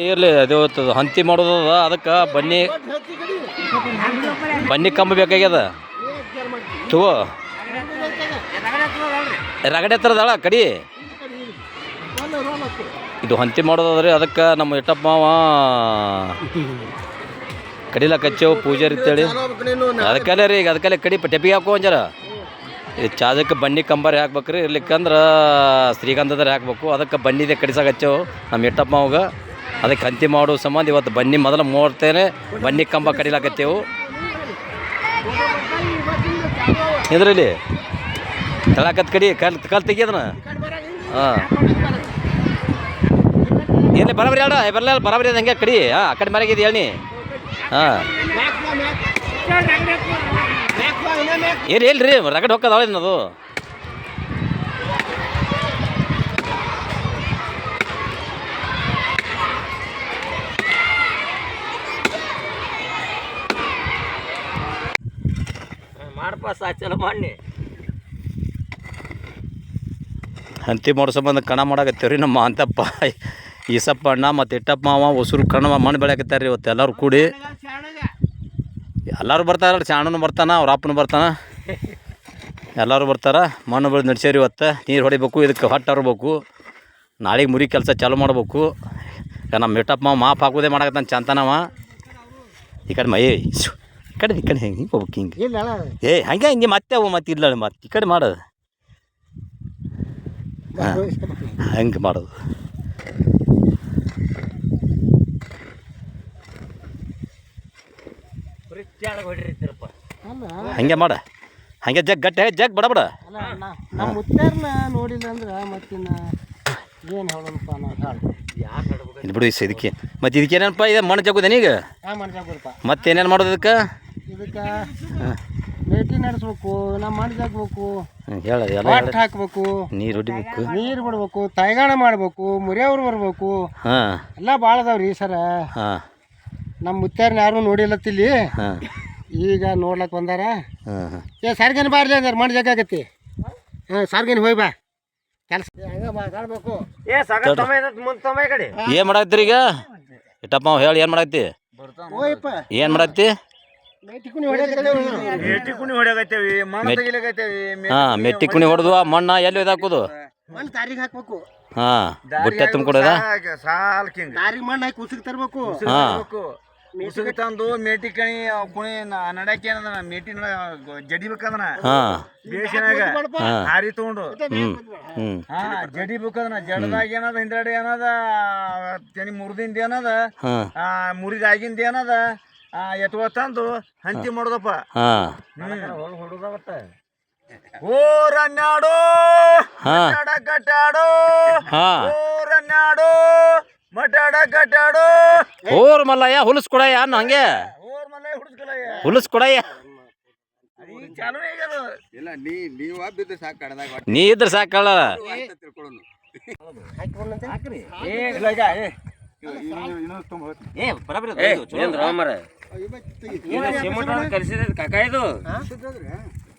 ಇರಲಿ, ಅದು ಹಂತಿ ಮಾಡೋದು ಅದ, ಅದಕ್ಕೆ ಬನ್ನಿ. ಬನ್ನಿ ಕಂಬ ಬೇಕಾಗ್ಯದ. ತಗೋ. ರಗಡೆ ಹತ್ರದಳ ಕಡಿ. ಇದು ಹಂತಿ ಮಾಡೋದದ್ರಿ ಅದಕ್ಕೆ ನಮ್ಮ ಇಟ್ಟಪ್ಪ ಮಾವ ಕಡಿಲಕ್ಕೆ ಹಚ್ಚೇವು ಪೂಜಾರಿ ಅಂತೇಳಿ. ಅದಕ್ಕಲ್ಲೇ ರೀ ಈಗ ಕಡಿ ಟೆಪಿಗೆ ಹಾಕೋ ಅಂಜರ ಇದು ಚಾದಕ್ಕೆ ಬನ್ನಿ ಕಂಬಾರಿ ಹಾಕ್ಬೇಕ್ರಿ. ಇರ್ಲಿಕ್ಕಂದ್ರೆ ಶ್ರೀಗಂಧದ್ರೆ ಹಾಕ್ಬೇಕು. ಅದಕ್ಕೆ ಬನ್ನಿದೆ ಕಡಿಸಾಕ ಹಚ್ಚೇವು ನಮ್ಮ ಇಟ್ಟಪ್ಪ ಮಾವಾಗ. ಅದಕ್ಕೆ ಅಂತಿಮ ಮಾಡೋ ಸಂಬಂಧ ಇವತ್ತು ಬನ್ನಿ, ಮೊದಲು ಮೂರ್ತೇನೆ ಬನ್ನಿ ಕಂಬ ಕಡಿಲಾಕತ್ತೇವು. ಇದರಲ್ಲಿ ತಳಕತ್ ಕಡಿ, ಕಲ್ ಕಲ್ ತೆಗಿಯೋದನ ಹಾಂ. ಏನೇ ಬರಬರಿ ಹೇಳ ಬರಲ್ಲ ಬರಬರಿ ಅದು ಹಂಗೆ ಕಡಿ, ಹಾಂ, ಆ ಕಡೆ ಮರಗಿದೆ ಹೇಳಿ ಹಾಂ. ಏನು ಹೇಳ್ರಿ, ರಗಡ್ ಹೋಗೋದು ಅವಳೇನು ಮಾಡಪ್ಪ ಮಾಡಿ ಹಂತಿ ಮಾಡೋ ಸಂಬಂಧ ಕಣ ಮಾಡಾಕತ್ತೇವ್ರಿ ನಮ್ಮ ಅಂತಪ್ಪ. ಈಸಪ್ಪ ಅಣ್ಣ ಮತ್ತು ಇಟ್ಟಪ್ಪ ಮಾವ, ಹೊಸರು ಕಣ ಮಣ್ಣು ಬೆಳೆಯಕತ್ತಾರೆ ಇವತ್ತು ಎಲ್ಲರೂ ಕೂಡಿ. ಎಲ್ಲರೂ ಬರ್ತಾರೆ ಶಾಣನು ಬರ್ತಾನ, ಅವ್ರ ಅಪ್ಪನು ಬರ್ತಾನ. ಎಲ್ಲರೂ ಬರ್ತಾರ, ಮಣ್ಣು ಬೆಳೆದು ನಡ್ಸೇರಿ ಇವತ್ತು. ನೀರು ಹೊಡಿಬೇಕು, ಇದಕ್ಕೆ ಹೊಟ್ಟೆ ಹರಬೇಕು. ನಾಳೆಗೆ ಮುರಿ ಕೆಲಸ ಚಾಲು ಮಾಡಬೇಕು. ನಮ್ಮ ಇಟ್ಟಪ್ಪ ಮಾಪ್ ಹಾಕೋದೇ ಮಾಡಕತ್ತಾನ ಚಂತನವ. ಈ ಕಡೆ ಮೈ ಕಡೆ ಈ ಕಡೆ ಹೆಂಗೆ ಹಿಂಗೆ ಹೋಗ್ಬೇಕು ಹಿಂಗೆ? ಇಲ್ಲ ಏ ಹಂಗೆ ಹಿಂಗೆ ಮತ್ತೆ ಅವು ಮತ್ತೆ ಇಲ್ಲ ಮತ್ತೆ ಈ ಕಡೆ ಮಾಡೋದು. ಹಂಗೆ ಮಾಡೋದು. ಹಂಗೆ ಮಾಡ. ಹಂಗೆ ಜಗ್ ಗಟ್ಟೆ ಜಗ್ ಬಡ ಬಡ. ನಮ್ಮ ಮುತ್ತಾರನ್ನ ನೋಡಿಲ್ಲ ಅಂದ್ರೆ ಮತ್ತಿನ್ನ ಏನು ಹೇಳೋಣಪ್ಪ ನಾ ಹೇಳು. ಯಾರು ನಡ್ಬೇಕು ಇದು ಬಿಡು ಇಸ್ ಇದಕ್ಕೆ. ಮತ್ತೆ ಇದಕ್ಕೆ ಏನಪ್ಪ? ಇದೆ ಮಣ್ಣು ಜಗ್ಗುದೇನ ಈಗ? ಮತ್ತೆ ಏನೇನು ಮಾಡೋದು ಇದಕ್ಕೆ? ಇದಕ್ಕೆ ಭೇಟಿ ನಡೆಸ್ಬೇಕು ನಮ್ಮ ಮಣ್ಣು ಜಗ್ಬೇಕು ಹೇಳ ಎಲ್ಲ ಹಾಕ್ಬೇಕು ನೀರು ಹೊಡಿಬೇಕು. ನೀರು ಬಿಡ್ಬೇಕು ತಾಯ್ಗಾಣ ಮಾಡ್ಬೇಕು ಮುರಿಯವ್ರು ಬರ್ಬೇಕು. ಹಾಂ. ಎಲ್ಲ ಭಾಳ ಅದಾವ್ರಿ ಸರ. ಹಾಂ. ನಮ್ಮ ಮುತ್ತಾರನ್ನ ಯಾರು ನೋಡಿಲ್ಲತ್ತಿಲ್ಲಿ ಹಾಂ. ಈಗ ನೋಡ್ಲಕ್ಕೆ ಬಂದಾರ. ಏ ಸಾರ್ಗೇನು ಬಾರ್ಲಿ ಅಂದ್ರೆ ಮಣ್ಣು ಜಾಗತ್ತಿ ಹಾಂ ಸಾರ್ಗೇನು ಹೋಯ್ ಬಾ. ಕೆಲಸ. ಹಂಗೆ ಮಾತಾಡ್ಬೇಕು ಏ ಸಗ ತಮ್ಮ ಮುಂದೆ ತಮ್ಮ ಈ ಕಡೆ ಏನು ಮಾಡತ್ತೀರಿ ಈಗ? ಇಟ್ಟಪ್ಪ ಹೇಳಿ ಏನ್ ಮಾಡತ್ತಿ ಏನ್ ಮಾಡತ್ತಿ ಮೆಟ್ಟಿ ಕುಣಿ ಹೊಡ್ಯಾಕತ್ತೇವ್ ಮಣ್ಣು ತೆಗಿಲಾಕತ್ತೇವಿ ಹಾಂ ಮೆಟ್ಟಿ ಕುಣಿ ಹೊಡೆದು ಆ ಮಣ್ಣ ಎಲ್ಲಿ ಒಯ್ದಾಕೋದು ಮಣ್ಣು ತಾರಿಗೆ ಹಾಕ್ಬೇಕು. ಹಾಂ ಬುಟ್ಟೆ ತುಂಬಿಕೊಡೋದ ಸಾಲ್ ಕಿಂಗ್ ತಾರಿಗೆ ಮಣ್ಣು ಹಾಕಿ ಉಸುಕ್ ತರ್ಬೇಕು. ಹಾಂ. ಉಸುಗ ತಂದು ಮೇಟಿ ಕಣಿ ಕುಣಿ ನಡಕ್ಕೆ ಏನದ ಮೇಟಿ ನಡ ಜಡಿಬೇಕದನ ಹಾಂ. ಬೇಸಿನಾಗ ಹಾರಿ ತಗೊಂಡು. ಹಾ ಜಡಿ ಹಾ ಜಡಿಬೇಕದನ ಜಡದಾಗ ಏನದ ಹಿಂದ್ಗಡೆ ಏನದ ತೆನಿ ಮುರಿದಿಂದ ಏನದ ಆ ಮುರಿದಾಗಿಂದ ಏನದ ಆ ಎತ್ಕೊ ತಂದು ಹಂಚಿ ಮಾಡೋದಪ್ಪ. ಹಾಂ. ಓ ರನ್ನಾಡು ಹಾಂ. ಮಟಾಡ ಕಟ್ಟಾಡು ಹಾಂ. ಓ ರನ್ನಾಡು ಮಟಾಡ ಕಟ್ಟಾಡು ಓರ್ ಮಲ್ಲಯ್ಯ ಹುಲಸ್ ಕೊಡಯ್ಯ ಅನ್ನ ಹಂಗೆ. ಹುಲಸ್ ಕೊಡಯ್ಯ. ನೀ ಇದ್ರ ಬಿದ್ದು ಸಾಕು ಕಡದಾಗ ನೀ ಇದ್ರೆ ಸಾಕಲ್ಲ ತಿಳ್ಕೊಳ್ಳೋನು. ಏ ಇಲ್ಲ ಈಗ ಏ ಏ ಬರಬರಿ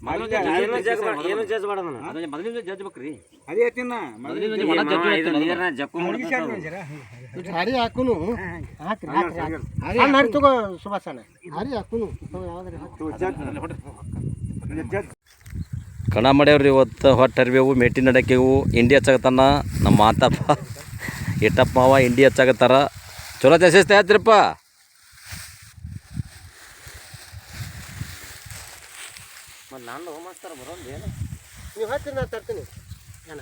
ಏನು ಜಜ್ ಮಾಡೋಣ ಮೊದಲಿಂದ ಜಜ್ ಬೇಕ್ರಿ. ಅದೇ ಹರಿ ಹಾಕುನು. ಹರಿ ತಗೋ ಹರಿ ಹಾಕುನು. ಕಣ ಮಾಡ್ಯಾವ್ರಿ ಇವತ್ತು ಹೊಟ್ಟೆ ಅರಿವೆವು ಮೇಟಿ ನಡಕೆವು ಇಂಡಿ ಹಚ್ಚಾಗತ್ತಾನ ನಮ್ಮ ಮಾತಪ್ಪ ಇಟ್ಟಪ್ಪ ಅವ ಇಂಡಿ ಹಚ್ಚಾಗತ್ತಾರ ಚಲೋ ತೆಸಿಸ್ತಾ ನೀವು ಹತ್ತೀನಿ ನಾನು ತರ್ತೀನಿ. ಏನ?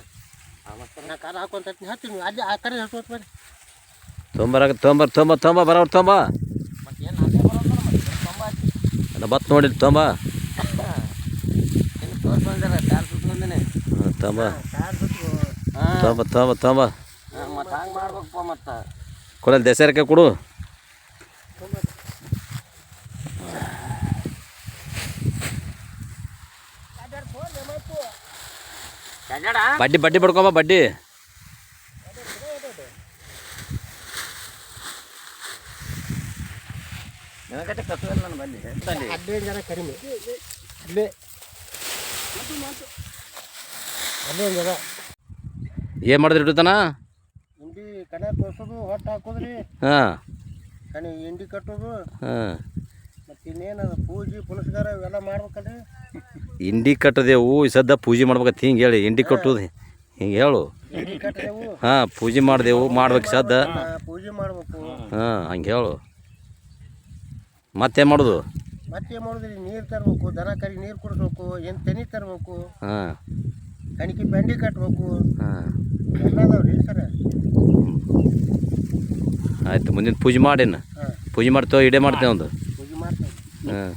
ನಾ ಕಾರ ಹಾಕೊಂತ ತರ್ತೀನಿ ಹತ್ತೀನಿ ನೀವು ಅಲ್ಲಿ ಆ ಕಡೆ ಹಾಕೋತ ತೊಂಬರಾಗ ತೊಂಬರ್ ತೊಂಬ ತೊಂಬ ಬರೋರು ತೊಂಬ. ಅಲ್ಲ ಬತ್ ನೋಡಿ ತೊಂಬ. ಹಾಂ ತೊಂಬ. ತೊಂಬ ತೊಂಬ ತೊಂಬ. ಮತ್ತು ಹಂಗೆ ಮಾಡ್ಬೇಕಪ್ಪ ಮತ್ತೆ. ಕೊಡಲ್ ದಸರಕ್ಕೆ ಕೊಡು. ಬಡ್ಡಿ ಬಡ್ಡಿ ಬಡ್ಕೊಂಬ ಬಡ್ಡಿ. ಹದಿನೈದು ಜನ ಕಡಿಮೆ. ಅಲ್ಲೇ ಒಂದು ಜನ. ಏನು ಮಾಡಿದ್ರಿ ಇಡ್ತಾನ ಹಿಂಡಿ ಕಣ ತೋರ್ಸೋದು ಹೊಟ್ಟು ಹಾಕೋದ್ರಿ. ಹಾಂ. ಕಣಿ ಹಿಂಡಿ ಕಟ್ಟೋದು. ಹಾಂ. ಮತ್ತು ಇನ್ನೇನದು ಪೂಜೆ ಪುನಸ್ಕಾರ ಇವೆಲ್ಲ ಮಾಡ್ಬೇಕಲ್ರಿ? ಇಂಡಿ ಕಟ್ಟದೆವು ಸದ್ದ ಪೂಜೆ ಮಾಡ್ಬೇಕಂತ ಹಿಂಗೆ ಹೇಳಿ ಇಂಡಿ ಕಟ್ಟುದು ಹಿಂಗೆ ಹೇಳು. ಹಿಂಡಿ ಕಟ್ಟದೆವು? ಹಾಂ ಪೂಜೆ ಮಾಡ್ದೆವು ಮಾಡ್ಬೇಕು ಸದ್ದ. ಆ, ಪೂಜೆ ಮಾಡ್ಬೇಕು. ಹಾಂ ಹಂಗೆ ಹೇಳು. ಮತ್ತೇನು ಮಾಡೋದು? ಮತ್ತೇನು ಮಾಡೋದ್ರಿ? ನೀರು ತರ್ಬೇಕು ದನ ಕರಿ ನೀರು ಕುಡಿಸ್ಬೇಕು ಏನು ತೆನಿ ತರ್ಬೇಕು ಹಾಂ. ಕಣಿಕೆ ಬೆಂಡಿ ಕಟ್ಬೇಕು. ಹಾಂ. ಎಲ್ಲ ಅದಾವ್ರಿ ಸರ? ಆಯ್ತು ಮುಂದಿನ ಪೂಜೆ ಮಾಡೇನು? ಹಾಂ. ಪೂಜೆ ಮಾಡ್ತೇವೆ ಇಡೇ ಮಾಡ್ತೇವೆ ಒಂದು. 嗯。